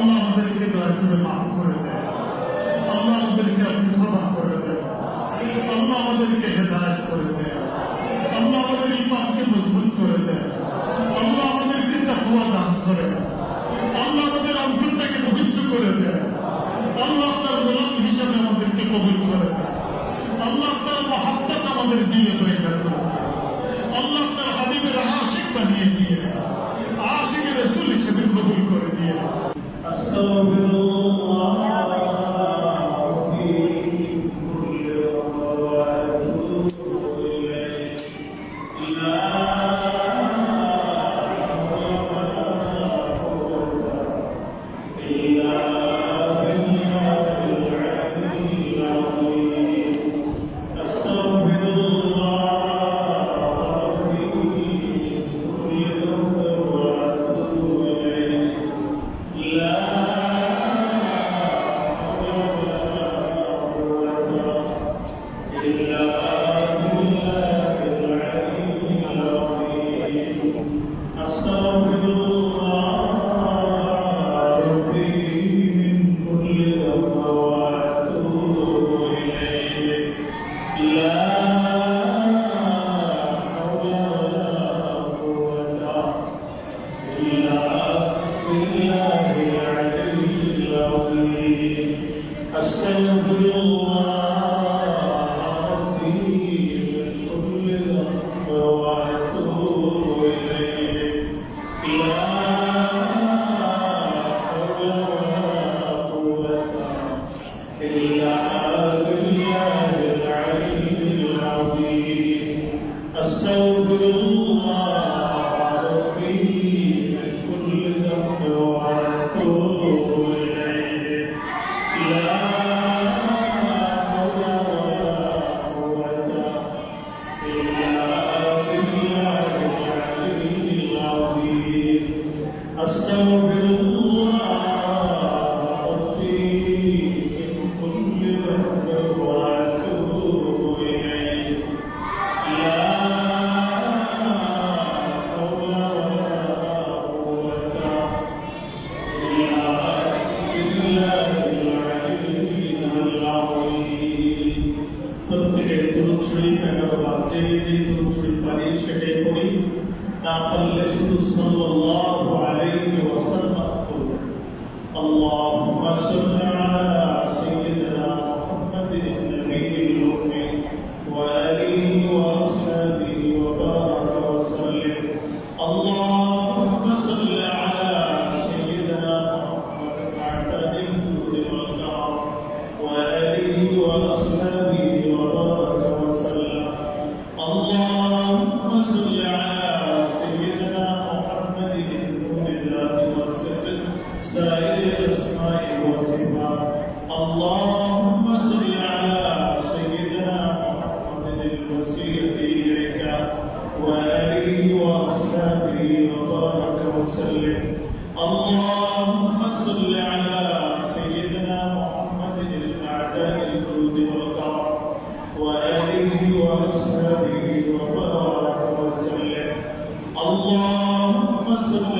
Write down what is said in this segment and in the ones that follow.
আল্লাহ আমাদেরকে দয়া করে মাফ করে দেয় আল্লাহ আমাদেরকে ক্ষমা করে দেয় আল্লাহ আমাদেরকে হেদায়ত করে দেয় الله العلي العظيم. أستغفر como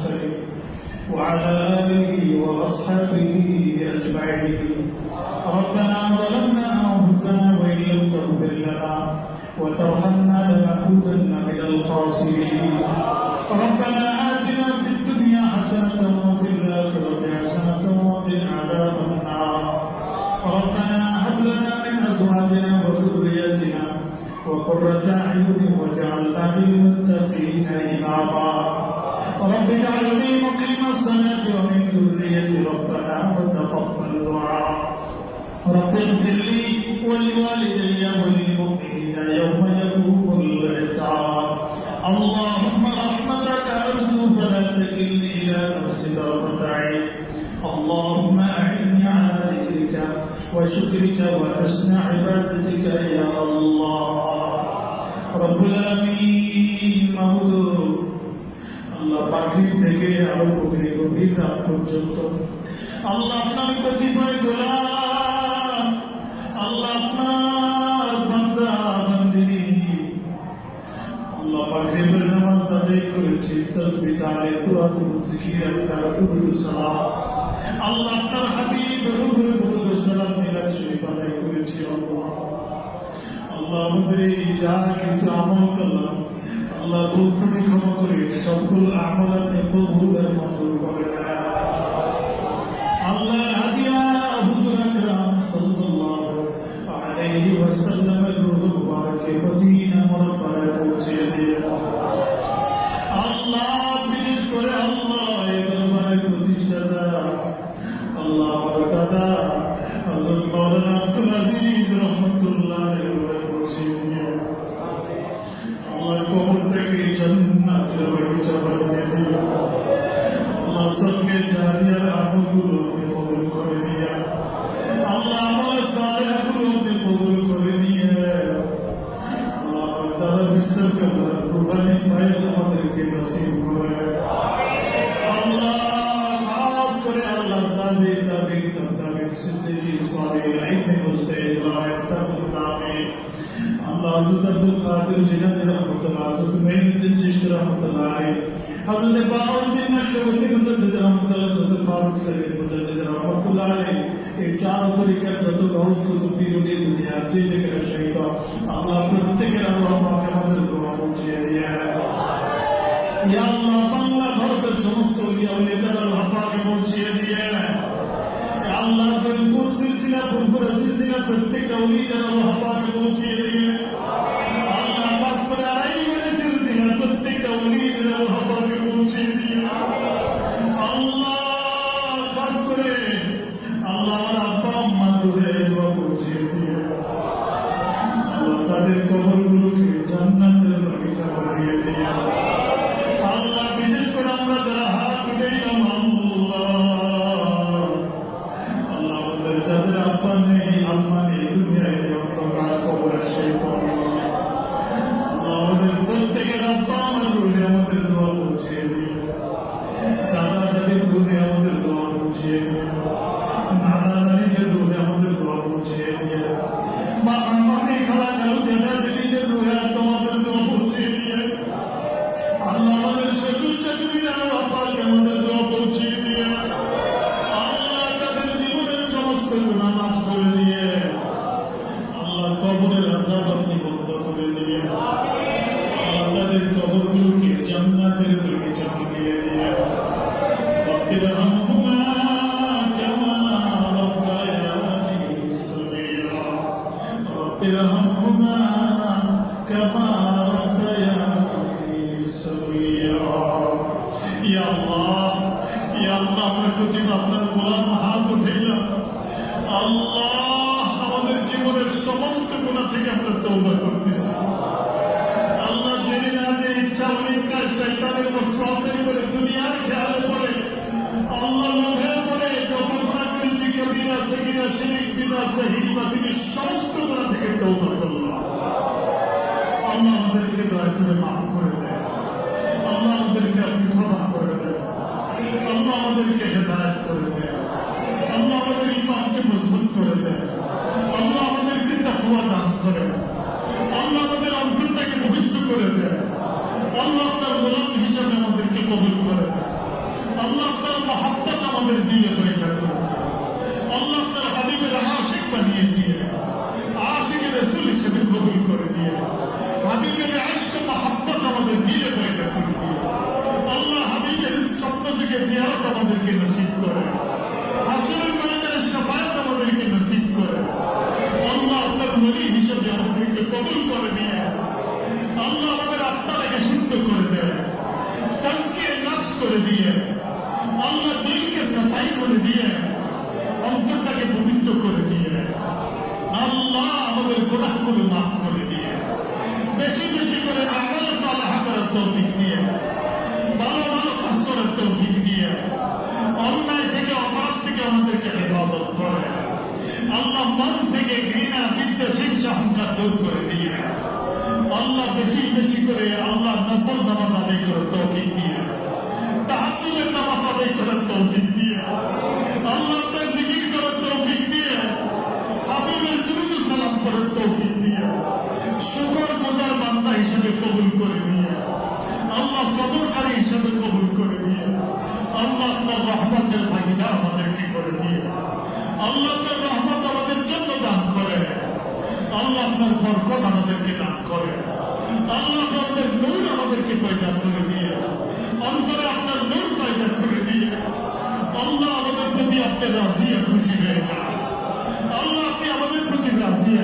المرسلين وعلى آله وأصحابه أجمعين. ربنا ظلمنا أنفسنا وإن لم تغفر لنا وترحمنا لنكونن من الخاسرين. ربنا آتنا في الدنيا حسنة وفي الآخرة حسنة وقنا عذاب النار. ربنا هب لنا من أزواجنا وذرياتنا وقرة أعين واجعلنا للمتقين إماما. رب اجعلني مقيم الصلاة ومن ذريتي ربنا وتقبل دعاء. رب اغفر لي ولوالدي وللمؤمنين يوم يقوم الحساب اللهم رحمتك أرجو فلا تكلني إلى نفسي طرفة عين اللهم أعني على ذكرك وشكرك وحسن عبادتك يا الله. رب العالمين. পাখির থেকে আরও গভীর গভীর রাত পর্যন্ত। আল্লাহ আপনার কতিপয় গোলাম, আল্লাহ আপনার বান্দা, বান্দিনী। আল্লাহ পাখির নামাজ আদায় করেছি, তসবি তালে তুরু জিকির আসকার তুরু সালাম। আল্লাহ আপনার হাবিব রুহুল দুরুদ সালাম মিলাদ শরীফ আদায় করেছি, আল্লাহ। আল্লাহ আমাদের এই যা কিছু আমল করলাম। আল্লাহ ভুল করে সকল আমল আপনি কবুল আর মঞ্জুর করে sırtımı, ruhani payı hamadır ki nasip kılır. Allah az kere Allah sadi tabik tabik sütleri sadi ilmi müstehid layıkta kutlavi. Allah Hazreti Abdülkadir Ceylan Rahmetullah Hazreti Mehmet'in Çeşit Rahmetullah Hazreti Bağır'ın Meşhur'un Müteddid Rahmetullah Hazreti Faruk Seyyid Müteddid Rahmetullah এই চার তরিকার যত পীরুনি দুনিয়ার যে যেখানে সহিত আমরা প্রত্যেকের আল্লাহ আমাদের দোয়া দিয়ে ইয়া আল্লাহ, বাংলা, ভারতের সমস্ত উলিয়াদের আল্লাহ পাকে পৌঁছিয়ে দিয়ে। আল্লাহ জয়পুর সিলসিলা ফুলপুরা সিলসিলা প্রত্যেকটা উলিয়াদের আল্লাহ পাকে পৌঁছিয়ে দিয়ে মা আমাকে খালা আল্লাহ আমাদের জীবনের সমস্ত গুণা থেকে আমরা তৌবা করতেছি। আল্লাহ জেনে না যে ইচ্ছা অনিচ্ছা শৈতানের বসবাসের করে দুনিয়ার খেয়ালে পড়ে। আল্লাহ পরে যখন করেছি কবিরা সেগিরা শিরিক বিনা জাহিদ তিনি সমস্ত গুণা থেকে তৌবা করলাম আল্লাহ আমাদেরকে দয়া করে মাফ করে দেয় আল্লাহ আমাদেরকে আপনি ক্ষমা করে দেয় আল্লাহ আমাদেরকে হেদায়ত করে দেয় থেকে ঘৃণা বিদ্বেষ হিংসা দূর করে দিয়ে আল্লাহ বেশি বেশি করে আল্লাহ নকল নামাজ আদায় করে তৌফিক দিয়ে তাহাজুদের নামাজ আদায় করে তৌফিক আমাদেরকে রাজিয়া খুশি হয়ে যান আল্লাহ আপনি আমাদের প্রতি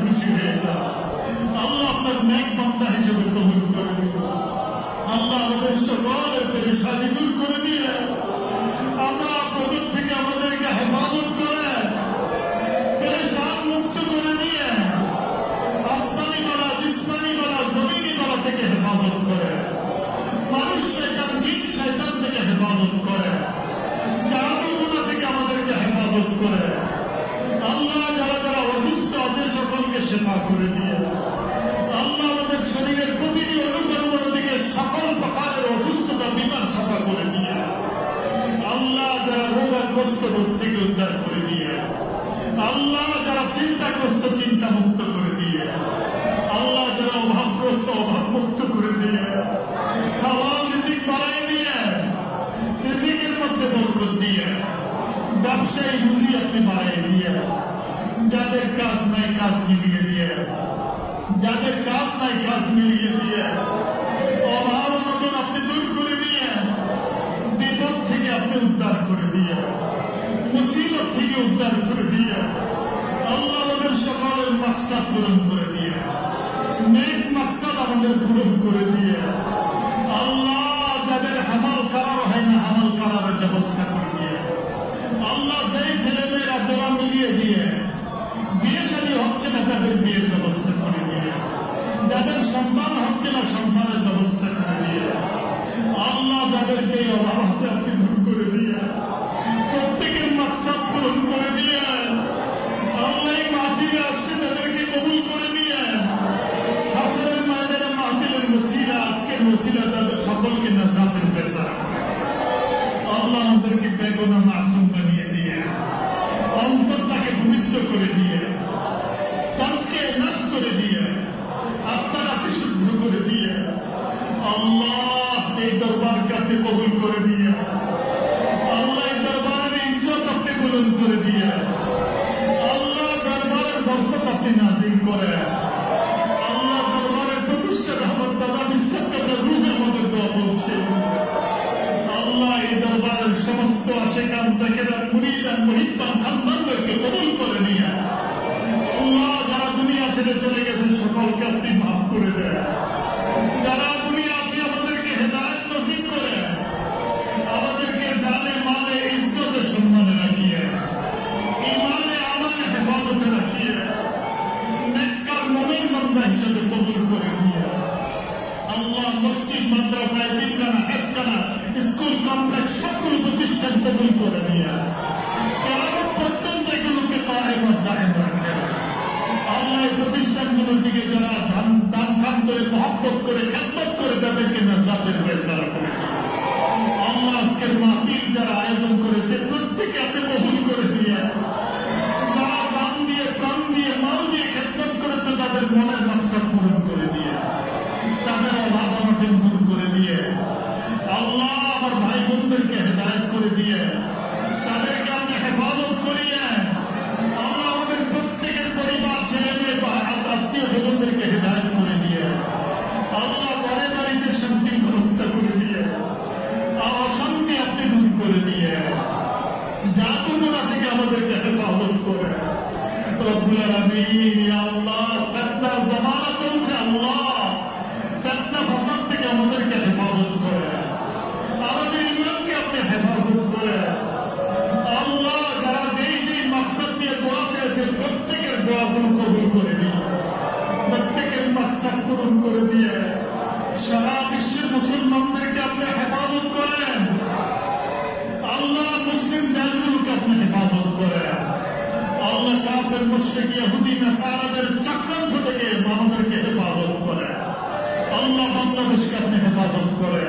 খুশি হয়ে আল্লাহ আপনার ন্যাক হিসেবে কবুল করে আল্লাহ আমাদের সকলের নাই কাশ্মীরিকে দিয়ে। যাদের কাজ নাই কাশ্মীরিকে দিয়ে। অভাব অনটন আপনি দূর করে দিয়ে, বিপদ থেকে আপনি উদ্ধার করে দিয়ে, মুসিবত থেকে উদ্ধার করে দিয়ে, আল্লাহ আমাদের সকলের মাকসাদ পূরণ করে দিয়ে, নেক মাকসাদ আমাদের পূরণ করে দিয়ে, আল্লাহ যাদের হামাল কারার হয় না, হামাল কারারের ব্যবস্থা করে দিয়ে, আল্লাহ যেই ছেলে মেয়েরা ব্যবস্থা করে দিয়ে যাদের সন্তান হচ্ছে না, সন্তানের ব্যবস্থা করে দিয়ে। আল্লাহ যাদেরকে অভাব আছে আপনি গুণা হিসাবে কবুল করে নিয়ে আল্লাহ মসজিদ মাদ্রাসা এতিমখানা হাজখানা স্কুল কমপ্লেক্স সকল প্রতিষ্ঠান কবুল করে নিয়ে। যারা ধান দান ফান করে, মহব্বত করে, খেদমত করে, তাদেরকে না সাথে ফেসলা আল্লাহ আজকের মাহফিল যারা আয়োজন করে আমাদের মুশ্রিক ইহুদি নাসারাদের চক্রান্ত থেকে মানবদেরকে হেফাজত করে। আল্লাহ বাংলাদেশকে আপনি হেফাজত করে